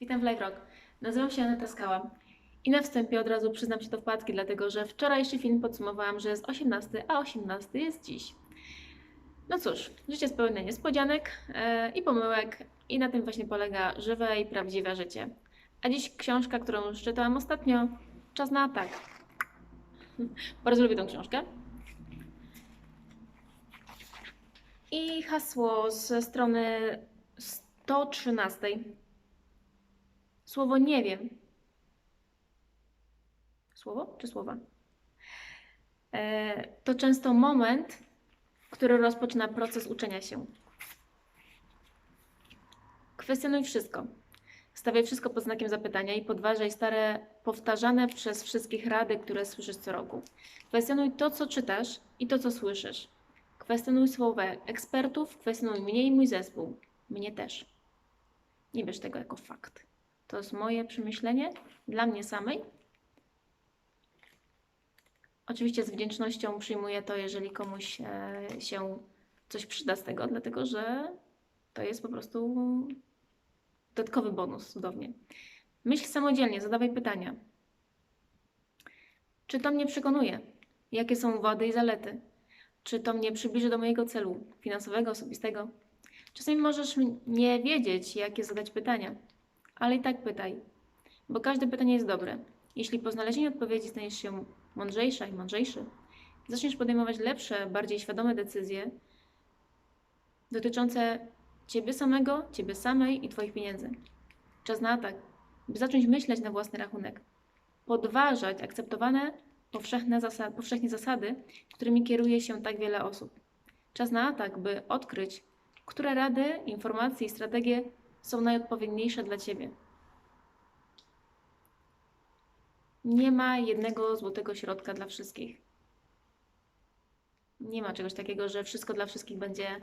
Witam w Live Rock. Nazywam się Aneta Skała. I na wstępie od razu przyznam się do wpadki, dlatego że wczorajszy film podsumowałam, że jest 18, a 18 jest dziś. No cóż, życie jest pełne niespodzianek e, i pomyłek i na tym właśnie polega żywe i prawdziwe życie. A dziś książka, którą czytałam ostatnio, Czas na atak. Bardzo lubię tę książkę. I hasło ze strony 113. Słowo nie wiem. Słowo czy słowa? E, to często moment, który rozpoczyna proces uczenia się. Kwestionuj wszystko. Stawiaj wszystko pod znakiem zapytania i podważaj stare, powtarzane przez wszystkich rady, które słyszysz co roku. Kwestionuj to, co czytasz i to, co słyszysz. Kwestionuj słowa ekspertów, kwestionuj mnie i mój zespół. Mnie też. Nie bierz tego jako fakt. To jest moje przemyślenie dla mnie samej. Oczywiście z wdzięcznością przyjmuję to, jeżeli komuś e, się coś przyda z tego, dlatego że to jest po prostu dodatkowy bonus, cudownie. Myśl samodzielnie, zadawaj pytania. Czy to mnie przekonuje? Jakie są wady i zalety? Czy to mnie przybliży do mojego celu finansowego, osobistego? Czasami możesz nie wiedzieć, jakie zadać pytania, ale i tak pytaj, bo każde pytanie jest dobre. Jeśli po znalezieniu odpowiedzi staniesz się mądrzejsza i mądrzejszy, zaczniesz podejmować lepsze, bardziej świadome decyzje dotyczące Ciebie samego, Ciebie samej i Twoich pieniędzy. Czas na atak, by zacząć myśleć na własny rachunek. Podważać akceptowane powszechne zasady, powszechnie zasady, którymi kieruje się tak wiele osób. Czas na atak, by odkryć, które rady, informacje i strategie są najodpowiedniejsze dla Ciebie. Nie ma jednego złotego środka dla wszystkich. Nie ma czegoś takiego, że wszystko dla wszystkich będzie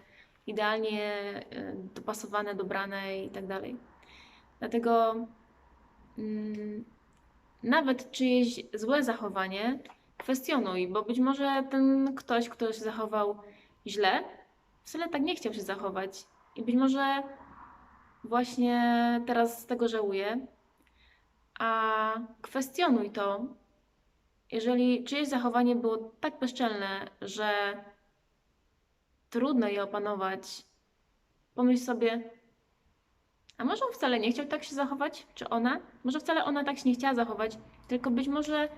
idealnie e, dopasowane, dobrane i tak dalej. Dlatego mm, nawet czyjeś złe zachowanie kwestionuj, bo być może ten ktoś, kto się zachował źle, wcale tak nie chciał się zachować. I być może właśnie teraz z tego żałuje. A kwestionuj to, jeżeli czyjeś zachowanie było tak bezczelne, że trudno je opanować, pomyśl sobie, a może on wcale nie chciał tak się zachować? Czy ona? Może wcale ona tak się nie chciała zachować, tylko być może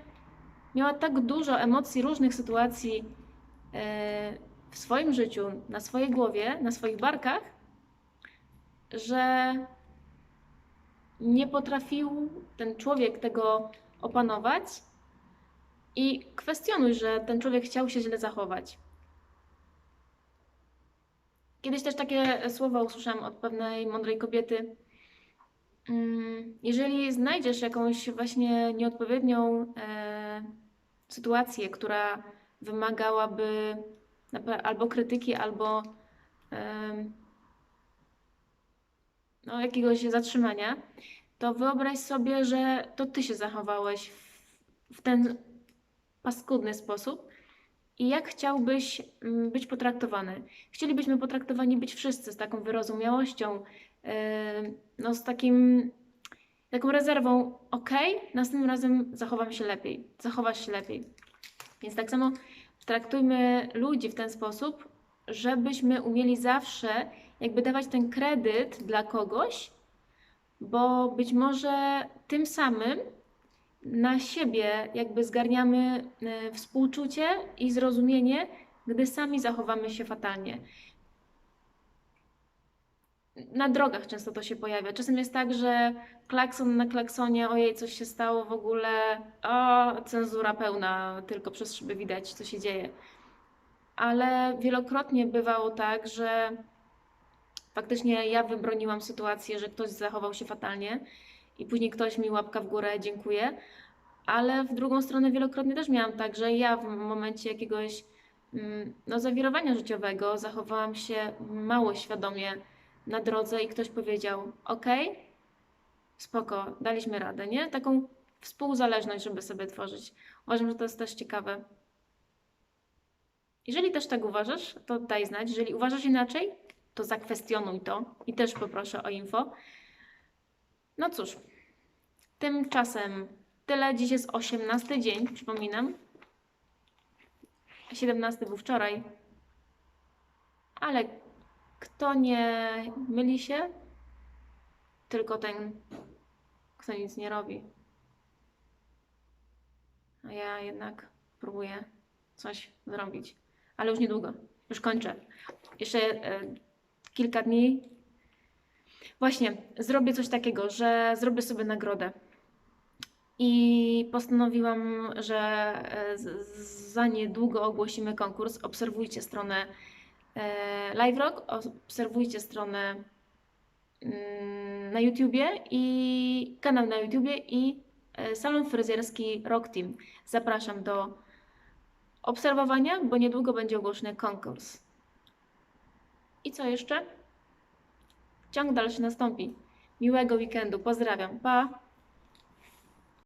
miała tak dużo emocji, różnych sytuacji e, w swoim życiu, na swojej głowie, na swoich barkach, że nie potrafił ten człowiek tego opanować i kwestionuj, że ten człowiek chciał się źle zachować. Kiedyś też takie słowa usłyszałam od pewnej mądrej kobiety. Mm, Jeżeli znajdziesz jakąś właśnie nieodpowiednią e, sytuację, która wymagałaby albo krytyki, albo em, no, jakiegoś zatrzymania, to wyobraź sobie, że to ty się zachowałeś w, ten paskudny sposób i jak chciałbyś mm, być potraktowany. Chcielibyśmy potraktowani być wszyscy z taką wyrozumiałością, yy, no z takim, taką rezerwą, ok, następnym razem zachowam się lepiej, zachowasz się lepiej. Więc tak samo traktujmy ludzi w ten sposób, żebyśmy umieli zawsze jakby dawać ten kredyt dla kogoś, bo być może tym samym na siebie jakby zgarniamy e, współczucie i zrozumienie, gdy sami zachowamy się fatalnie. Na drogach często to się pojawia. Czasem jest tak, że klakson na klaksonie, ojej, coś się stało w ogóle, o, cenzura pełna, tylko przez szyby widać, co się dzieje. Ale wielokrotnie bywało tak, że faktycznie ja wybroniłam sytuację, że ktoś zachował się fatalnie i później ktoś mi łapka w górę, dziękuję. Ale w drugą stronę wielokrotnie też miałam tak, że ja w momencie jakiegoś mm, no, zawirowania życiowego zachowałam się mało świadomie na drodze i ktoś powiedział: OK, spoko, daliśmy radę, nie? Taką współzależność, żeby sobie tworzyć. Uważam, że to jest też ciekawe. Jeżeli też tak uważasz, to daj znać. Jeżeli uważasz inaczej, to zakwestionuj to i też poproszę o info. No cóż, tymczasem tyle. Dziś jest 18 dzień, przypominam. 17 był wczoraj. Ale kto nie myli się, tylko ten, kto nic nie robi. A ja jednak próbuję coś zrobić. Ale już niedługo. Już kończę. Jeszcze e, kilka dni. Właśnie, zrobię coś takiego, że zrobię sobie nagrodę. I postanowiłam, że e, za niedługo ogłosimy konkurs. Obserwujcie stronę e, LiveRock, obserwujcie stronę mm, na YouTubie i kanał na YouTubie i e, salon fryzjerski Rock Team. Zapraszam do obserwowania, bo niedługo będzie ogłoszony konkurs. I co jeszcze? Ciąg dalszy nastąpi. Miłego weekendu. Pozdrawiam. Pa!